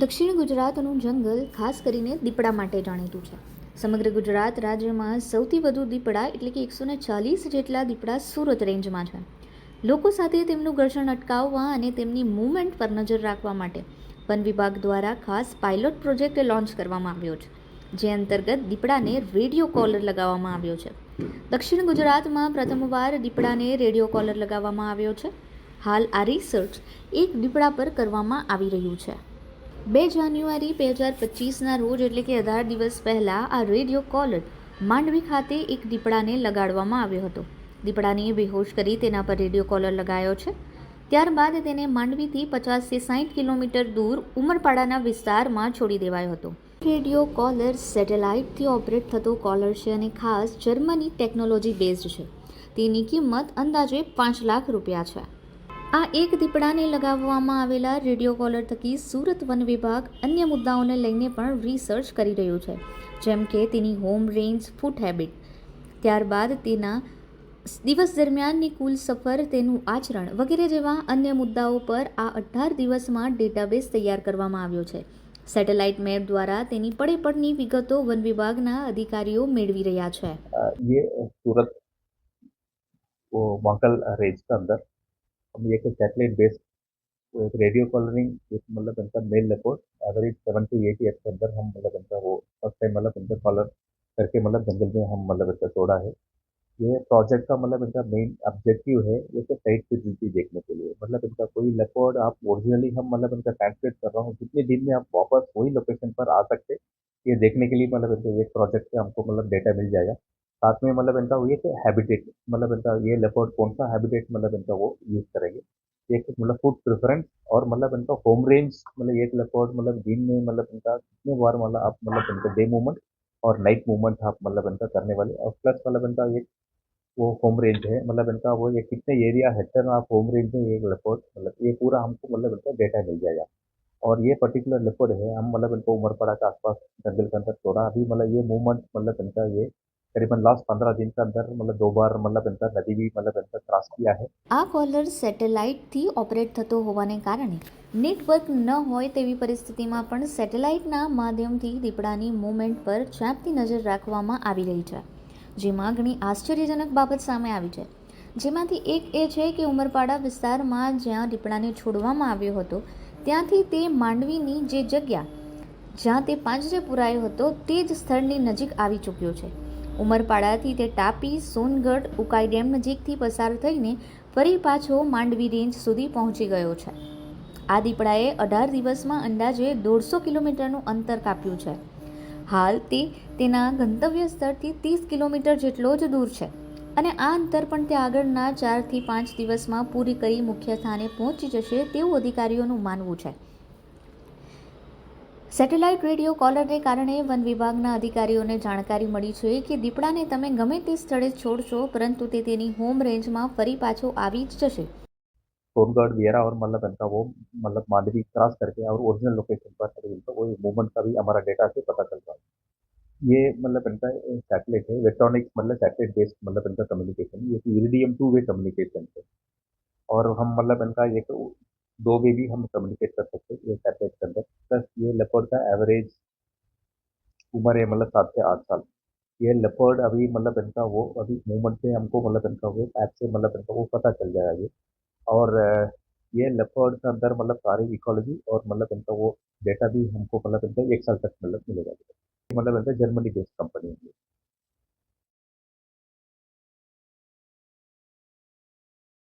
દક્ષિણ ગુજરાતનું જંગલ ખાસ કરીને દીપડા માટે જાણીતું છે. સમગ્ર ગુજરાત રાજ્યમાં સૌથી વધુ દીપડા એટલે કે એકસો ચાલીસ જેટલા દીપડા સુરત રેન્જમાં છે. લોકો સાથે તેમનું ઘર્ષણ અટકાવવા અને તેમની મૂવમેન્ટ પર નજર રાખવા માટે વન વિભાગ દ્વારા ખાસ પાયલોટ પ્રોજેક્ટ લોન્ચ કરવામાં આવ્યો છે, જે અંતર્ગત દીપડાને રેડિયો કોલર લગાવવામાં આવ્યો છે. દક્ષિણ ગુજરાતમાં પ્રથમવાર દીપડાને રેડિયો કોલર લગાવવામાં આવ્યો છે. હાલ આ રિસર્ચ એક દીપડા પર કરવામાં આવી રહ્યું છે. બે જાન્યુઆરી બે હજાર પચીસના રોજ એટલે કે અઢાર દિવસ પહેલાં આ રેડિયો કોલર માંડવી ખાતે એક દીપડાને લગાડવામાં આવ્યો હતો. દીપડાને બેહોશ કરી તેના પર રેડિયો કોલર લગાયો છે. ત્યારબાદ તેને માંડવીથી પચાસથી સાઠ કિલોમીટર દૂર ઉમરપાડાના વિસ્તારમાં છોડી દેવાયો હતો. રેડિયો કોલર સેટેલાઇટથી ઓપરેટ થતો કોલર છે અને ખાસ જર્મની ટેકનોલોજી બેઝડ છે. તેની કિંમત અંદાજે પાંચ લાખ રૂપિયા છે. આ એક દીપડાને લગાવવામાં આવેલા રેડિયો કોલર થકી સુરત વન વિભાગ અન્ય મુદ્દાઓને લઈને પણ રિસર્ચ કરી રહ્યું છે, જેમ કે તેની હોમ રેન્જ ફૂટ હેબિટ ત્યારબાદ તેના દિવસ દરમિયાનની કુલ સફર, તેનું આચરણ વગેરે જેવા અન્ય મુદ્દાઓ પર આ અઢાર દિવસમાં ડેટાબેઝ તૈયાર કરવામાં આવ્યો છે. સેટેલાઇટ મેપ દ્વારા તેની પડેપડની વિગતો વન વિભાગના અધિકારીઓ મેળવી રહ્યા છે. સુરત વંકલ રેન્જ અંદર हम एक सैटेलाइट बेस्ड एक रेडियो कॉलरिंग एक मतलब इनका male report average seven to eight years के अंदर हम मतलब इनका वो फ़र्स्ट टाइम मतलब इनका कॉलर करके मतलब जंगल में हम मतलब इनका छोड़ा है। ये प्रोजेक्ट का मतलब इनका मेन ऑब्जेक्टिव है एक साइट फिजिलिटी देखने के लिए। मतलब इनका कोई लेपर्ड आप ओरिजिनली हम मतलब इनका ट्रांसलेट कर रहा हूँ कितने दिन में आप वापस वही लोकेशन पर आ सकते, ये देखने के लिए मतलब इनका एक प्रोजेक्ट से हमको मतलब डेटा मिल जाएगा। साथ में मतलब इनका ये हैबिटेट मतलब इनका ये लेपर्ड कौन सा हैबिटेट मतलब इनका वो यूज़ करेंगे एक मतलब फ़ूड प्रेफरेंस और मतलब इनका होम रेंज मतलब एक लेपर्ड मतलब दिन में मतलब इनका कितने बार मतलब आप मतलब इनका डे मूवमेंट और नाइट मूवमेंट आप मतलब इनका करने वाले और प्लस मतलब इनका एक वो होम रेंज है मतलब इनका वो ये कितने एरिया हेक्टर आप होम रेंज में एक लेपर्ड मतलब ये पूरा हमको मतलब इनका डेटा मिल जाएगा और ये पर्टिकुलर लेपर्ड है हम मतलब इनको उमरपड़ा के आसपास जंगल के अंदर छोड़ा अभी मतलब ये मूवमेंट मतलब इनका ये करीबन लास्ट पंद्रह दिन के अंदर मतलब दो बार मतलब इनका नदी भी मतलब इनका क्रॉस किया है આ કોલર સેટેલાઇટથી ઓપરેટ થતો હોવાને કારણે નેટવર્ક ન હોય તેવી પરિસ્થિતિમાં પણ સેટેલાઇટના માધ્યમથી દીપડાની મૂવમેન્ટ પર ચાંપતી નજર રાખવામાં આવી રહી છે જેમાં ઘણી આશ્ચર્યજનક બાબત સામે આવી છે જેમાંથી એક એ છે કે ઉમરપાડા વિસ્તારમાં જ્યાં દીપડાને છોડવામાં આવ્યો હતો ત્યાંથી તે માંડવીની જે જગ્યા જ્યાં તે પાંજરે પુરાયો હતો તે જ સ્થળની નજીક આવી ચૂક્યો છે ઉમરપાડાથી તે ટાપી, સોનગઢ, ઉકાઈ ડેમ નજીકથી પસાર થઈને ફરી પાછો માંડવી રેન્જ સુધી પહોંચી ગયો છે. આ દીપડાએ અઢાર દિવસમાં અંદાજે દોઢસો કિલોમીટરનું અંતર કાપ્યું છે. હાલ તે તેના ગંતવ્ય સ્થળથી ત્રીસ કિલોમીટર જેટલો જ દૂર છે અને આ અંતર પણ તે આગળના ચારથી પાંચ દિવસમાં પૂરી કરી મુખ્ય સ્થાને પહોંચી જશે તેવું અધિકારીઓનું માનવું છે. સેટેલાઇટ રેડિયો કોલરને કારણે વન વિભાગના અધિકારીઓને જાણકારી મળી છે કે દીપડાને તમે ગમે તે સ્થળે છોડશો પરંતુ તે તેની હોમ રેન્જમાં ફરી પાછો આવી જ જશે सोनगढ़ वियरा और मतलब इनका वो मतलब मांडवी क्रॉस करके और ओरिजिनल लोकेशन पर अभी इनका वो मूवमेंट का भी हमारा डेटा से पता चल रहा है ये मतलब इनका सैटेलाइट है इलेक्ट्रॉनिक्स मतलब सैटेलाइट बेस्ड मतलब इनका कम्युनिकेशन ये इरिडियम टू वे कम्युनिकेशन है और हम मतलब इनका एक दो वे भी हम कम्युनिकेट कर सकते हैं ये सैटेलाइट के अंदर। प्लस ये लेपर्ड का एवरेज उम्र है मतलब सात से आठ साल। ये लेपर्ड अभी मतलब इनका वो, अभी मूवमेंट से हमको मतलब इनका वो ऐप से मतलब इनका वो पता चल जाएगा ये और ये लेपर्ड के अंदर मतलब सारी इकोलॉजी और मतलब इनका वो डेटा भी हमको मतलब इनका एक साल तक मतलब मिलेगा। मतलब इनका जर्मनी बेस्ड कंपनी है।